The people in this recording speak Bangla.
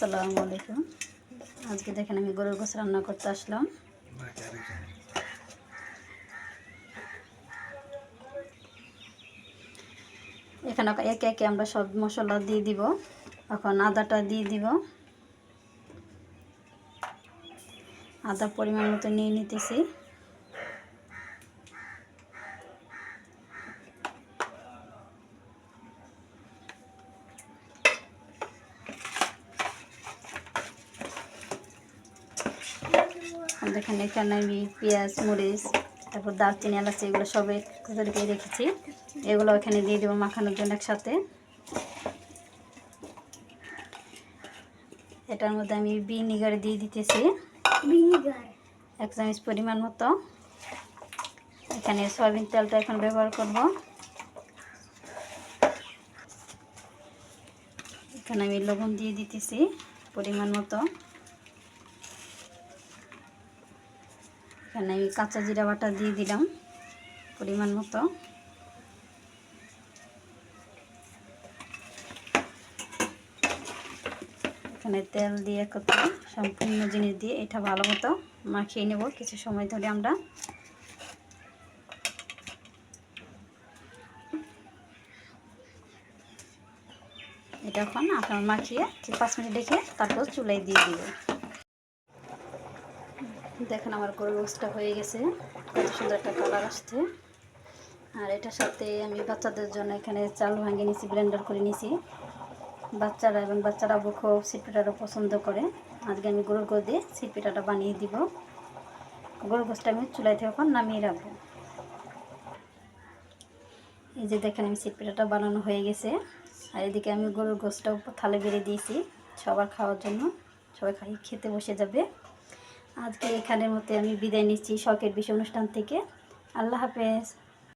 আসসালামু আলাইকুম। আজকে দেখেন আমি গরুর রান্না করতে আসলাম। এখানে একে একে আমরা সব মশলা দিয়ে দিব। এখন আদাটা দিয়ে দিব। আদা পরিমাণ মতো নিয়ে নিতেছি। দেখেন এখানে আমি পেঁয়াজ মরিচ তারপর দারচিনি এলাচি এগুলো সব করে রেখেছি। এগুলো এখানে দিয়ে দেবো মাখানোর জন্য একসাথে। এটার মধ্যে আমি ভিনিগার দিয়ে দিতেছি। ভিনিগার? এক চামচ পরিমাণ মতো। এখানে সয়াবিন তেলটা এখন ব্যবহার করব। এখানে আমি লবণ দিয়ে দিতেছি পরিমাণ মতো। এখানে আমি কাঁচা জিরা বাটা দিয়ে দিলাম, পরিমাণ মতো। এখানে তেল দিয়ে কত সম্পূর্ণ জিনিস দিয়ে এটা ভালো মতো মাখিয়ে নেব কিছু সময় ধরে আমরা। এটা এখন আপনার মাখিয়ে পাঁচ মিনিট রেখে তারপর চুলাই দিয়ে দিব। দেখেন আমার গরুর রোস্টটা হয়ে গেছে। কত সুন্দর একটা কালার আসছে। আর এটার সাথে আমি বাচ্চাদের জন্য এখানে চাল ভাঙিয়ে নিয়েছি ব্লেন্ডার করে নিয়েছি বাচ্চারা এবং বাচ্চারা খুব সিপিটারও পছন্দ করে। আজকে আমি গরুর গোস দিয়ে সিপিটাটা বানিয়ে দিব। গরুর গোসটা আমি চুলাই থেকে এখন নামিয়ে রাখব। এই যে দেখেন আমি সিপিটাটা বানানো হয়ে গেছে। আর এদিকে আমি গরুর গোসটাও থালে বেড়ে দিয়েছি। সবার খাওয়ার জন্য সবাই খাই খেতে বসে যাবে। আজকে এখানের মধ্যে আমি বিদায় নিচ্ছি শখের বিষয় অনুষ্ঠান থেকে। আল্লাহ হাফেজ।